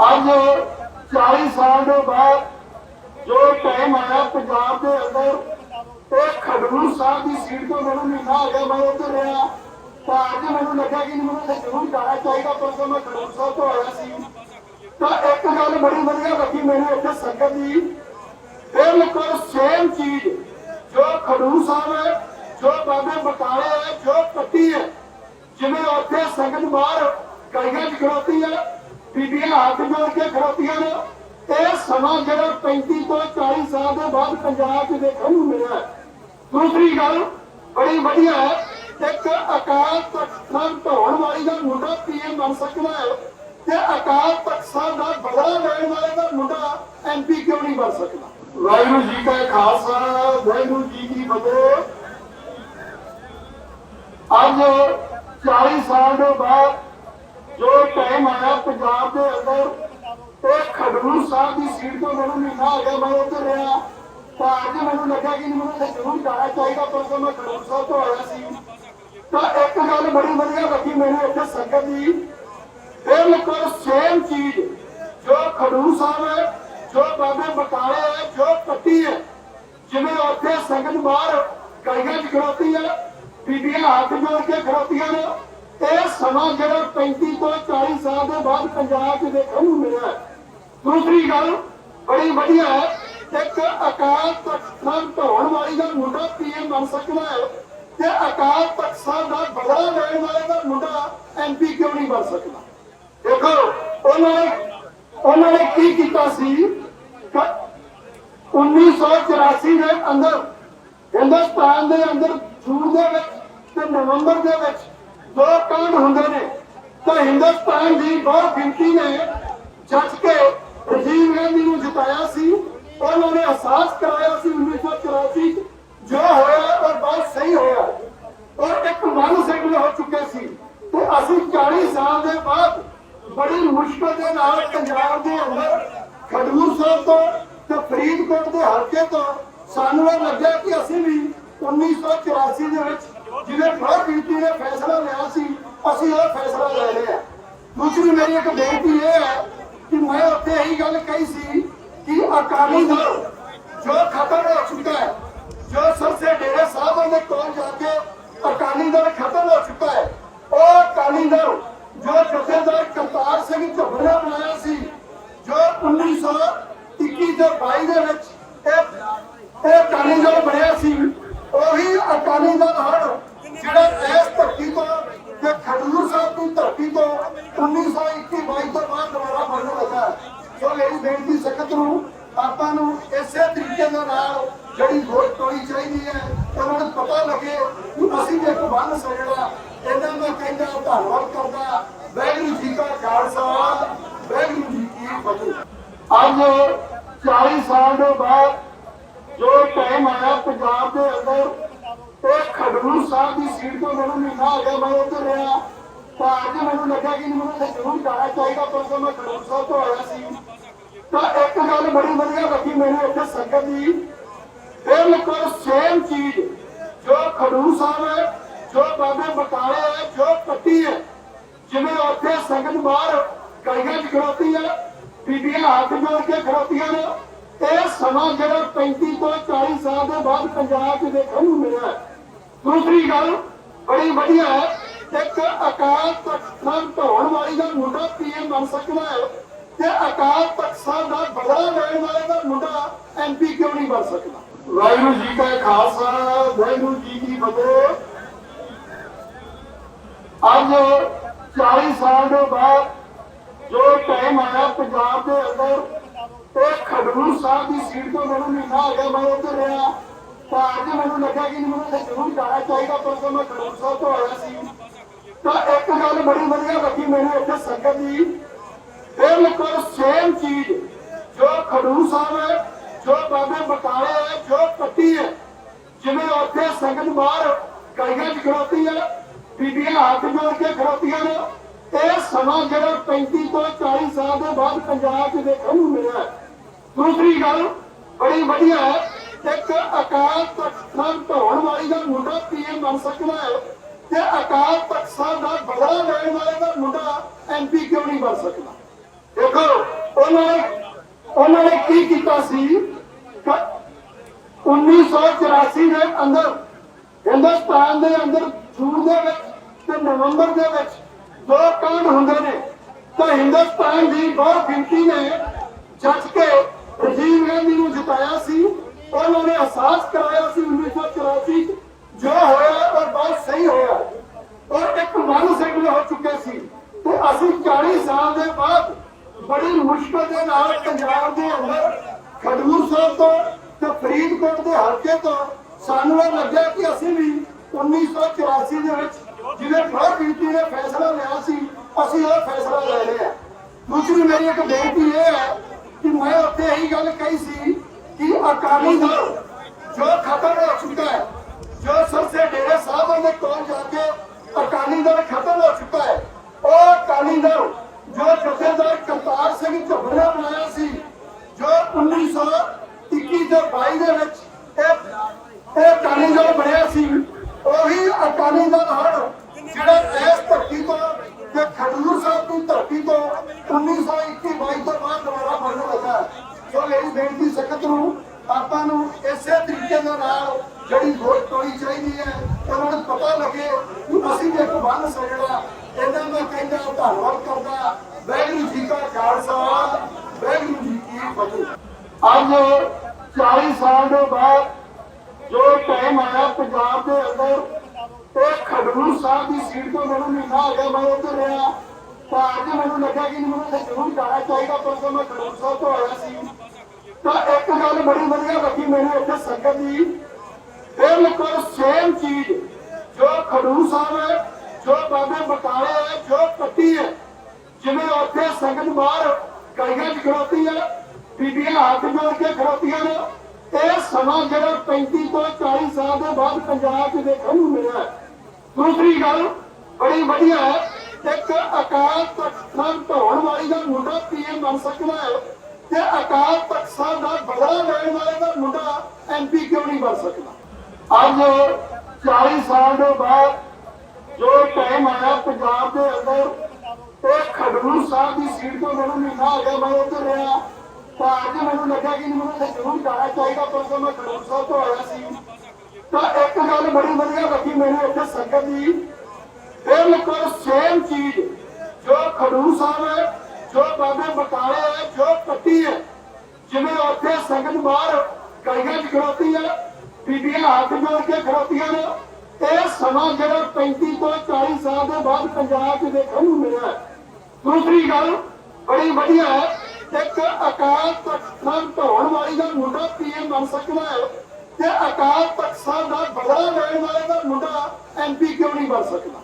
ਅੱਜ 40 ਸਾਲ ਦੇ ਬਾਅਦ ਜੋ ਟਾਈਮ ਆਇਆ ਪੰਜਾਬ ਦੇ ਅੰਦਰ ਇਹ ਖਡੂਰ ਸਾਹਿਬ ਦੀ ਸੀਟ ਤੋਂ ਮੈਨੂੰ ਮਹੀਨਾ ਹੋ ਗਿਆ ਮੈਂ ਉੱਧਰ ਰਿਹਾ। ਤਾਂ ਅੱਜ ਮੈਨੂੰ ਲੱਗਾ ਕਿ ਮੈਨੂੰ ਇੱਥੇ ਜ਼ਰੂਰ ਜਾਣਾ ਚਾਹੀਦਾ ਪਰ ਮੈਂ ਖਡੂਰ ਸਾਹਿਬ ਤੋਂ ਆਇਆ ਸੀ। ਤਾਂ ਇੱਕ ਗੱਲ ਬੜੀ ਵਧੀਆ ਲੱਗੀ ਮੈਨੂੰ ਇੱਥੇ ਸੰਗਤ ਦੀ। ਬਿਲਕੁਲ ਸੇਮ ਚੀਜ਼, ਜੋ ਖਡੂਰ ਸਾਹਿਬ ਹੈ, ਜੋ ਬਾਬੇ ਬਕਾਲੇ ਹੈ, ਜੋ ਪੱਟੀ ਹੈ, ਜਿਵੇਂ ਉੱਥੇ ਸੰਗਤ ਬਾਹਰ ਕਈਆਂ ਚ ਖੜੋਤੀ ਹੈ ਬੀਬੀਆਂ ਹੱਥ ਜੋੜ ਕੇ ਖੜੋਤੀਆਂ ਨੇ ਇਹ ਸਮਾਂ ਜਿਹੜਾ 35 ਤੋਂ 40 ਸਾਲ ਦੇ ਬਾਅਦ ਪੰਜਾਬ 'ਚ ਦੇਖਣ ਨੂੰ ਮਿਲਿਆ ਦੂਸਰੀ ਗੱਲ ਬੜੀ ਵਧੀਆ ਹੈ, ਇੱਕ ਅਕਾਲ ਤਖਤ ਸਾਹਿਬ ਢਾਉਣ ਵਾਲੀ ਦਾ ਮੁੰਡਾ ਪੀਐਮ ਬਣ ਸਕਦਾ ਹੈ ਤੇ ਅਕਾਲ ਤਖਤ ਸਾਹਿਬ ਦਾ ਬਦਲਾ ਲੈਣ ਵਾਲੇ ਦਾ ਮੁੰਡਾ ਐਮਪੀ ਕਿਉਂ ਨਹੀਂ ਬਣ ਸਕਦਾ? ਵਾਹਿਗੁਰੂ ਜੀ ਕਾ ਖਾਲਸਾ, ਵਾਹਿਗੁਰੂ ਜੀ ਕੀ ਫਤਿਹ। ਅੱਜ 40 ਸਾਲ ਤੋਂ ਬਾਅਦ ਜੋ ਟਾਈਮ ਆਇਆ ਪੰਜਾਬ ਦੇ ਅੰਦਰ, ਇਹ ਖਡੂਰ ਸਾਹਿਬ ਦੀ ਸੀਟ ਤੋਂ ਮੈਨੂੰ ਮਹੀਨਾ ਹੋ ਗਿਆ ਮੈਂ ਉੱਧਰ ਰਿਹਾ। ਤਾਂ ਅੱਜ ਮੈਨੂੰ ਲੱਗਾ ਕਿ ਮੈਨੂੰ ਇੱਥੇ ਜ਼ਰੂਰ ਜਾਣਾ ਚਾਹੀਦਾ, ਪਰ ਮੈਂ ਖਡੂਰ ਸਾਹਿਬ ਤੋਂ ਆਇਆ ਸੀ, ਤਾਂ ਇੱਕ ਗੱਲ ਬੜੀ ਵਧੀਆ ਲੱਗੀ ਮੈਨੂੰ ਇੱਥੇ ਸੰਗਤ ਦੀ। ਬਿਲਕੁਲ ਸੇਮ ਚੀਜ਼, ਜੋ ਖਡੂਰ ਸਾਹਿਬ ਹੈ, ਜੋ ਬਾਬੇ ਬਕਾਲੇ ਹੈ, ਜੋ ਪੱਟੀ ਹੈ, ਜਿਵੇਂ ਉੱਥੇ ਸੰਗਤ ਬਾਹਰ ਕਈਆਂ ਚ ਖੜੋਤੀ ਹੈ, ਬੀਬੀਆਂ ਹੱਥ ਜੋੜ ਕੇ ਖੜੋਤੀਆਂ ਨੇ ਇਹ ਸਮਾਂ ਜਿਹੜਾ 35 ਤੋਂ 40 ਸਾਲ ਦੇ ਬਾਅਦ ਪੰਜਾਬ 'ਚ ਦੇਖਣ ਨੂੰ ਮਿਲਿਆ ਹੈ। ਦੂਸਰੀ ਗੱਲ ਬੜੀ ਵਧੀਆ ਹੈ, ਇੱਕ ਅਕਾਲ ਤਖਤ ਸਾਹਿਬ ਢਾਉਣ ਵਾਲੀ ਦਾ ਮੁੰਡਾ ਪੀਐਮ ਬਣ ਸਕਦਾ ਹੈ ਤੇ ਅਕਾਲ ਤਖਤ ਸਾਹਿਬ ਦਾ ਬਦਲਾ ਲੈਣ ਵਾਲੇ ਦਾ ਮੁੰਡਾ ਐਮਪੀ ਕਿਉਂ ਨਹੀਂ ਬਣ ਸਕਦਾ ਦੇਖੋ, ਉਹਨਾਂ ਨੇ ਉਹਨਾਂ ਨੇ ਕੀ ਕੀਤਾ ਸੀ ਕ- 1984 ਦੇ ਅੰਦਰ, ਹਿੰਦੁਸਤਾਨ ਦੇ ਅੰਦਰ ਜੂਨ ਦੇ ਵਿੱਚ ਤੇ ਨਵੰਬਰ ਦੇ ਵਿੱਚ ਦੋ ਕਾਂਡ ਹੁੰਦੇ ਨੇ। ਤਾਂ ਹਿੰਦੁਸਤਾਨ ਦੀ ਬਹੁਤ ਗਿਣਤੀ ਨੇ, ਜੱਜ ਕੇ ਰਾਜੀਵ ਗਾਂਧੀ ਨੂੰ ਜਿਤਾਇਆ ਸੀ, ਉਹਨਾਂ ਨੇ ਅਹਿਸਾਸ ਕਰਾਇਆ ਸੀ 1984 ਜੋ ਹੋਇਆ ਔਰ ਬਹੁਤ ਸਹੀ ਹੋਇਆ। ਔਰ ਇੱਕ ਮਨ ਸਿੰਘ ਹੋ ਚੁੱਕੇ ਸੀ। ਤੇ ਅਸੀਂ 40 ਸਾਲ ਦੇ ਬਾਅਦ ਬੜੀ ਮੁਸ਼ਕਲ ਦੇ ਨਾਲ ਪੰਜਾਬ ਦੇ ਅੰਦਰ ਖਡੂਰ ਸਾਹਿਬ ਤੋਂ ਤੇ ਫਰੀਦਕੋਟ ਦੇ ਹਲਕੇ ਤੋਂ ਸਾਨੂੰ ਇਹ ਲੱਗਿਆ ਕਿ ਅਸੀਂ ਵੀ 1984 ਦੇ ਵਿੱਚ ਜਿਹਦੇ ਬਹੁਤ ਗਿਣਤੀ ਨੇ, ਫੈਸਲਾ ਲਿਆ ਸੀ, ਅਸੀਂ ਉਹ ਫੈਸਲਾ ਲੈ ਲਿਆ। ਦੂਸਰੀ ਮੇਰੀ ਇੱਕ ਬੇਨਤੀ ਇਹ ਹੈ ਕਿ ਮੈਂ ਉੱਥੇ ਇਹੀ ਗੱਲ ਕਹੀ ਸੀ ਕਿ ਅਕਾਲੀ ਦਲ ਜੋ ਖਤਮ ਹੋ ਚੁੱਕਾ ਹੈ, ਜੋ ਸਰਸੇ ਡੇਰੇ ਸਾਹਿਬਾਂ ਦੇ ਕੋਲ ਜਾ ਕੇ ਅਕਾਲੀ ਦਲ ਖਤਮ ਹੋ ਚੁੱਕਾ ਹੈ, ਉਹ ਅਕਾਲੀ ਦਲ ਜੋ ਜਥੇਦਾਰ ਕਰਤਾਰ ਸਿੰਘ ਝੁੰਬੜਾ ਬਣਾਇਆ ਸੀ, ਜੋ 1921 ਤੇ 22 ਦੇ ਵਿੱਚ ਇਹ ਇਹ ਅਕਾਲੀ ਦਲ ਬਣਿਆ ਸੀ ਅਕਾਲੀ ਦਲ ਹੜ ਜਿਹੜਾ ਇਸ ਧਰਤੀ ਤੋਂ ਤੇ ਖਡੂਰ ਸਾਹਿਬ ਦੀ ਧਰਤੀ ਤੋਂ 1921 22 ਤੋਂ ਬਾਅਦ ਦੁਬਾਰਾ ਬਣਨ ਲੱਗਾ ਸੋ ਮੇਰੀ ਬੇਨਤੀ ਸਖਤ ਨੂੰ, ਆਪਾਂ ਨੂੰ ਇਸੇ ਤਰੀਕੇ ਦੇ ਨਾਲ ਜਿਹੜੀ ਵੋਟ ਪਾਉਣੀ ਚਾਹੀਦੀ ਹੈ, ਉਹਨਾਂ ਨੂੰ ਪਤਾ ਲੱਗੇ ਕਿ ਅਸੀਂ ਇੱਕ ਬੰਨ ਸਜਣਾ। ਇਹਨਾਂ ਦਾ ਕਹਿੰਦਾ, ਧੰਨਵਾਦ ਕਰਦਾ। ਵਾਹਿਗੁਰੂ ਜੀ ਕਾ ਖਾਲਸਾ, ਵਾਹਿਗੁਰੂ ਜੀ ਕੀ ਫਤਿਹ। ਅੱਜ 40 ਸਾਲ ਦੇ ਬਾਅਦ ਜੋ ਟਾਈਮ ਆਇਆ ਪੰਜਾਬ ਦੇ ਅੰਦਰ ਇਹ ਖਡੂਰ ਸਾਹਿਬ ਦੀ ਸੀਟ ਤੋਂ ਮੈਨੂੰ ਮਹੀਨਾ ਹੋ ਗਿਆ, ਮੈਂ ਉੱਧਰ ਰਿਹਾ। ਤਾਂ ਅੱਜ ਮੈਨੂੰ ਲੱਗਾ ਕਿ ਮੈਨੂੰ ਇੱਥੇ ਜ਼ਰੂਰ ਜਾਣਾ ਚਾਹੀਦਾ, ਪਰ ਮੈਂ ਖਡੂਰ ਸਾਹਿਬ ਤੋਂ ਆਇਆ ਸੀ, ਤਾਂ ਇੱਕ ਗੱਲ ਬੜੀ ਵਧੀਆ ਲੱਗੀ ਮੈਨੂੰ ਇੱਥੇ ਸੰਗਤ ਦੀ। ਬਿਲਕੁਲ ਸੇਮ ਚੀਜ਼, ਜੋ ਖਡੂਰ ਸਾਹਿਬ ਹੈ, ਜੋ ਬਾਬੇ ਬਕਾਲੇ ਹੈ, ਜੋ ਪੱਟੀ ਹੈ, ਜਿਵੇਂ ਉੱਥੇ ਸੰਗਤ ਬਾਹਰ ਕਈਆਂ ਚ ਖੜੋਤੀ ਹੈ, ਬੀਬੀਆਂ ਹੱਥ ਜੋੜ ਕੇ ਖੜੋਤੀਆਂ ਨੇ, ਇਹ ਸਮਾਂ ਜਿਹੜਾ 35 ਤੋਂ ਸਾਲ ਦੇ ਬਾਅਦ ਪੰਜਾਬ 'ਚ ਦੇਖਣ ਨੂੰ ਮਿਲਿਆ ਦੂਸਰੀ ਗੱਲ ਬੜੀ ਵਧੀਆ ਹੈ, ਇੱਕ ਅਕਾਲ ਤਖਤ ਸਾਹਿਬ ਢਾਉਣ ਵਾਲੀ ਦਾ ਮੁੰਡਾ ਪੀਐਮ ਬਣ ਸਕਦਾ ਹੈ ਤੇ ਅਕਾਲ ਤਖਤ ਸਾਹਿਬ ਦਾ ਬਦਲਾ ਲੈਣ ਵਾਲੇ ਦਾ ਮੁੰਡਾ ਐਮਪੀ ਕਿਉਂ ਨਹੀਂ ਬਣ ਸਕਦਾ? ਵਾਹਿਗੁਰੂ ਜੀ ਕਾ ਖਾਲਸਾ, ਵਾਹਿਗੁਰੂ ਜੀ ਕੀ ਫਤਿਹ। ਅੱਜ 40 ਸਾਲ ਦੇ ਬਾਅਦ ਜੋ ਟਾਈਮ ਆਇਆ ਪੰਜਾਬ ਦੇ ਅੰਦਰ ਇਹ ਖਡੂਰ ਸਾਹਿਬ ਦੀ ਸੀਟ ਤੋਂ ਮੈਨੂੰ ਮਹੀਨਾ ਹੋ ਗਿਆ, ਮੈਂ ਉੱਧਰ ਰਿਹਾ। ਤਾਂ ਅੱਜ ਮੈਨੂੰ ਲੱਗਾ ਕਿ ਮੈਨੂੰ ਇੱਥੇ ਜ਼ਰੂਰ ਜਾਣਾ ਚਾਹੀਦਾ ਪਰ ਮੈਂ ਖਡੂਰ ਸਾਹਿਬ ਤੋਂ ਆਇਆ ਸੀ। ਤਾਂ ਇੱਕ ਗੱਲ ਬੜੀ ਵਧੀਆ ਲੱਗੀ ਮੈਨੂੰ ਇੱਥੇ ਸੰਗਤ ਦੀ। ਬਿਲਕੁਲ ਸੇਮ ਚੀਜ਼, ਜੋ ਖਡੂਰ ਸਾਹਿਬ ਹੈ, ਜੋ ਬਾਬੇ ਬਕਾਲੇ ਹੈ, ਜੋ ਪੱਟੀ ਹੈ, ਜਿਵੇਂ ਉੱਥੇ ਸੰਗਤ ਬਾਹਰ ਕਈਆਂ ਚ ਖੜੋਤੀ ਹੈ, ਬੀਬੀਆਂ ਹੱਥ ਜੋੜ ਕੇ ਖੜੋਤੀਆਂ ਨੇ। ਇਹ ਸਮਾਂ ਜਿਹੜਾ 35 ਤੋਂ 40 ਸਾਲ ਦੇ ਬਾਅਦ ਪੰਜਾਬ 'ਚ ਦੇਖਣ ਨੂੰ ਮਿਲਿਆ। ਦੂਸਰੀ ਗੱਲ ਬੜੀ ਵਧੀਆ ਹੈ, ਇੱਕ ਅਕਾਲ ਤਖਤ ਸਾਹਿਬ ਢਾਉਣ ਵਾਲੀ ਦਾ ਮੁੰਡਾ ਪੀਐਮ ਬਣ ਸਕਦਾ ਹੈ ਤੇ ਅਕਾਲ ਤਖਤ ਸਾਹਿਬ ਦਾ ਬਦਲਾ ਲੈਣ ਵਾਲੇ ਦਾ ਮੁੰਡਾ ਐਮਪੀ ਕਿਉਂ ਨਹੀਂ ਬਣ ਸਕਦਾ? ਦੇਖੋ, ਉਹਨਾਂ ਨੇ ਉਹਨਾਂ ਨੇ ਕੀ ਕੀਤਾ ਸੀ? 1984 ਦੇ ਅੰਦਰ, ਹਿੰਦੁਸਤਾਨ ਦੇ ਅੰਦਰ ਜੂਨ ਦੇ ਵਿੱਚ ਤੇ ਨਵੰਬਰ ਦੇ ਵਿੱਚ ਦੋ ਕਾਂਡ ਹੁੰਦੇ ਨੇ। ਤਾਂ ਹਿੰਦੁਸਤਾਨ ਦੀ ਬਹੁਤ ਗਿਣਤੀ ਨੇ ਜੱਜ ਕੇ ਰਾਜੀਵ ਗਾਂਧੀ ਨੂੰ ਜਿਤਾਇਆ ਸੀ ਉਹਨਾਂ ਨੇ ਅਹਿਸਾਸ ਕਰਾਇਆ ਸੀ 1984 ਜੋ ਹੋਇਆ ਔਰ ਬਹੁਤ ਸਹੀ ਹੋਇਆ ਔਰ ਇੱਕ ਮਨ ਸਿੰਘ ਹੋ ਚੁੱਕੇ ਸੀ ਤੇ ਅਸੀਂ 40 ਸਾਲ ਦੇ ਬਾਅਦ ਬੜੀ ਮੁਸ਼ਕਲ ਦੇ ਨਾਲ ਪੰਜਾਬ ਦੇ ਅੰਦਰ ਖਡੂਰ ਸਾਹਿਬ ਤੋਂ ਤੇ ਫਰੀਦਕੋਟ ਦੇ ਹਲਕੇ ਤੋਂ ਸਾਨੂੰ ਇਹ ਲੱਗਿਆ ਕਿ ਅਸੀਂ ਵੀ 1984 ਦੇ ਵਿੱਚ ਜਿਹਦੇ ਬਹੁਤ ਗਿਣਤੀ ਨੇ ਫੈਸਲਾ ਲਿਆ ਸੀ ਅਸੀਂ ਇਹ ਫੈਸਲਾ ਲੈ ਲਿਆ ਦੂਸਰੀ ਮੇਰੀ ਇੱਕ ਬੇਨਤੀ ਇਹ ਹੈ ਕਿ ਮੈਂ ਉੱਥੇ ਇਹੀ ਗੱਲ ਕਹੀ ਸੀ ਕਿ ਅਕਾਲੀ ਦਲ ਜੋ ਖਤਮ ਹੋ ਚੁੱਕਾ ਹੈ, ਜੋ ਸਰਸੇ ਡੇਰੇ ਸਾਹਿਬਾਂ ਦੇ ਕੋਲ ਜਾ ਕੇ ਅਕਾਲੀ ਦਲ ਖਤਮ ਹੋ ਚੁੱਕਾ ਹੈ, ਉਹ ਅਕਾਲੀ ਦਲ ਜੋ ਜਥੇਦਾਰ ਕਰਤਾਰ ਸਿੰਘ ਝੱਬੜਾ ਬਣਾਇਆ ਸੀ, ਜੋ 1921 ਤੇ 22 ਦੇ ਵਿੱਚ ਇਹ ਇਹ ਅਕਾਲੀ ਦਲ ਬਣਿਆ ਸੀ, ਉਹੀ ਅਕਾਲੀ ਦਲ ਮੇਰੀ ਬੇਨਤੀ ਸਖਤ ਨੂੰ। ਆਪਾਂ ਨੂੰ ਇਸੇ ਤਰੀਕੇ ਦੇ ਨਾਲ ਜਿਹੜੀ ਵੋਟ ਪਾਉਣੀ ਚਾਹੀਦੀ ਹੈ, ਉਹਨਾਂ ਨੂੰ ਪਤਾ ਲੱਗੇ ਕਿ ਅਸੀਂ ਇੱਕ ਬੰਨ ਸਜਣਾ। ਇਹਨਾਂ ਮੈਂ ਕਹਿੰਦਾ, ਧੰਨਵਾਦ ਕਰਦਾ। ਵਾਹਿਗੁਰੂ ਜੀ ਕਾ ਖਾਲਸਾ, ਵਾਹਿਗੁਰੂ ਜੀ ਕੀ ਫਤਿਹ। ਅੱਜ 40 ਸਾਲ ਦੇ ਬਾਅਦ ਜੋ ਟਾਈਮ ਆਇਆ ਪੰਜਾਬ ਦੇ ਅੰਦਰ ਇਹ ਖਡੂਰ ਸਾਹਿਬ ਦੀ ਸੀਟ ਤੋਂ ਮੈਨੂੰ ਮਹੀਨਾ ਹੋ ਗਿਆ ਮੈਂ ਉੱਧਰ ਰਿਹਾ। ਤਾਂ ਅੱਜ ਮੈਨੂੰ ਲੱਗਾ ਕਿ ਮੈਨੂੰ ਜ਼ਰੂਰ ਜਾਣਾ ਚਾਹੀਦਾ ਪਰ ਮੈਂ ਖਡੂਰ ਸਾਹਿਬ ਤੋਂ ਆਇਆ ਸੀ। ਤਾਂ ਇੱਕ ਗੱਲ ਬੜੀ ਵਧੀਆ ਲੱਗੀ ਮੈਨੂੰ ਇੱਥੇ ਸੰਗਤ ਦੀ। ਬਿਲਕੁਲ ਸੇਮ ਚੀਜ਼। ਜੋ ਖਡੂਰ ਸਾਹਿਬ ਹੈ, ਜੋ ਬਾਬੇ ਬਕਾਲੇ ਹੈ, ਜੋ ਪੱਟੀ ਹੈ, ਜਿਵੇਂ ਉੱਥੇ ਸੰਗਤ ਬਾਹਰ ਗਲੀਆਂ 'ਚ ਖੜੋਤੀ ਹੈ, ਬੀਬੀਆਂ ਹੱਥ ਜੋੜ ਕੇ ਖੜੋਤੀਆਂ ਨੇ, ਇਹ ਸਮਾਂ ਜਿਹੜਾ 35 ਤੋਂ 40 ਸਾਲ ਦੇ ਬਾਅਦ ਪੰਜਾਬ 'ਚ ਦੇਖਣ ਨੂੰ ਮਿਲਿਆ ਦੂਸਰੀ ਗੱਲ ਬੜੀ ਵਧੀਆ ਹੈ, ਇੱਕ ਅਕਾਲ ਤਖਤ ਸਾਹਿਬ ਵਾਲੀ ਦਾ ਮੁੰਡਾ ਪੀਐਮ ਬਣ ਸਕਦਾ ਹੈ। ਤੇ ਅਕਾਲ ਤਖਤ ਸਾਹਿਬ ਦਾ ਬਦਲਾ ਲੈਣ ਵਾਲੇ ਦਾ ਮੁੰਡਾ ਐਮਪੀ ਕਿਉਂ ਨਹੀਂ ਬਣ ਸਕਦਾ? ਅੱਜ 40 ਸਾਲ ਦੇ ਬਾਅਦ ਜੋ ਟਾਈਮ ਆਇਆ ਪੰਜਾਬ ਦੇ ਅੰਦਰ, ਇਹ ਖਡੂਰ ਸਾਹਿਬ ਦੀ ਸੀਟ ਤੋਂ ਮੈਨੂੰ ਮਹੀਨਾ ਹੋ ਗਿਆ ਮੈਂ ਉੱਧਰ ਰਿਹਾ। ਤਾਂ ਅੱਜ ਮੈਨੂੰ ਲੱਗਾ ਕਿ ਮੈਨੂੰ ਇੱਥੇ ਜ਼ਰੂਰ ਜਾਣਾ ਚਾਹੀਦਾ, ਪਰ ਮੈਂ ਖਡੂਰ ਸਾਹਿਬ ਤੋਂ ਆਇਆ ਸੀ, ਤਾਂ ਇੱਕ ਗੱਲ ਬੜੀ ਵਧੀਆ ਲੱਗੀ ਮੈਨੂੰ ਇੱਥੇ ਸੰਗਤ ਦੀ। ਬਿਲਕੁਲ ਸੇਮ ਚੀਜ਼ ਜੋ ਖਡੂਰ ਸਾਹਿਬ ਜੋ ਬਾਬੇ ਬਕਾਲੇ ਹੈ, ਜੋ ਪੱਟੀ ਹੈ, ਜਿਵੇਂ ਉੱਥੇ ਸੰਗਤ ਬਾਹਰ ਗਲੀਆਂ 'ਚ ਖੜੋਤੀ ਹੈ, ਬੀਬੀਆਂ ਹੱਥ ਜੋੜ ਕੇ ਖੜੋਤੀਆਂ ਨੇ, ਇਹ ਸਮਾਂ ਜਿਹੜਾ 35 ਤੋਂ 40 ਸਾਲ ਦੇ ਬਾਅਦ ਪੰਜਾਬ 'ਚ ਦੇਖਣ ਨੂੰ ਮਿਲਿਆ ਦੂਸਰੀ ਗੱਲ ਬੜੀ ਵਧੀਆ ਹੈ, ਇੱਕ ਅਕਾਲ ਤਖਤ ਸਾਹਿਬ ਢਾਉਣ ਵਾਲੀ ਦਾ ਮੁੰਡਾ ਪੀਐਮ ਬਣ ਸਕਦਾ ਹੈ ਤੇ ਅਕਾਲ ਤਖਤ ਸਾਹਿਬ ਦਾ ਬਦਲਾ ਲੈਣ ਵਾਲੇ ਦਾ ਮੁੰਡਾ ਐਮਪੀ ਕਿਉਂ ਨਹੀਂ ਬਣ ਸਕਦਾ?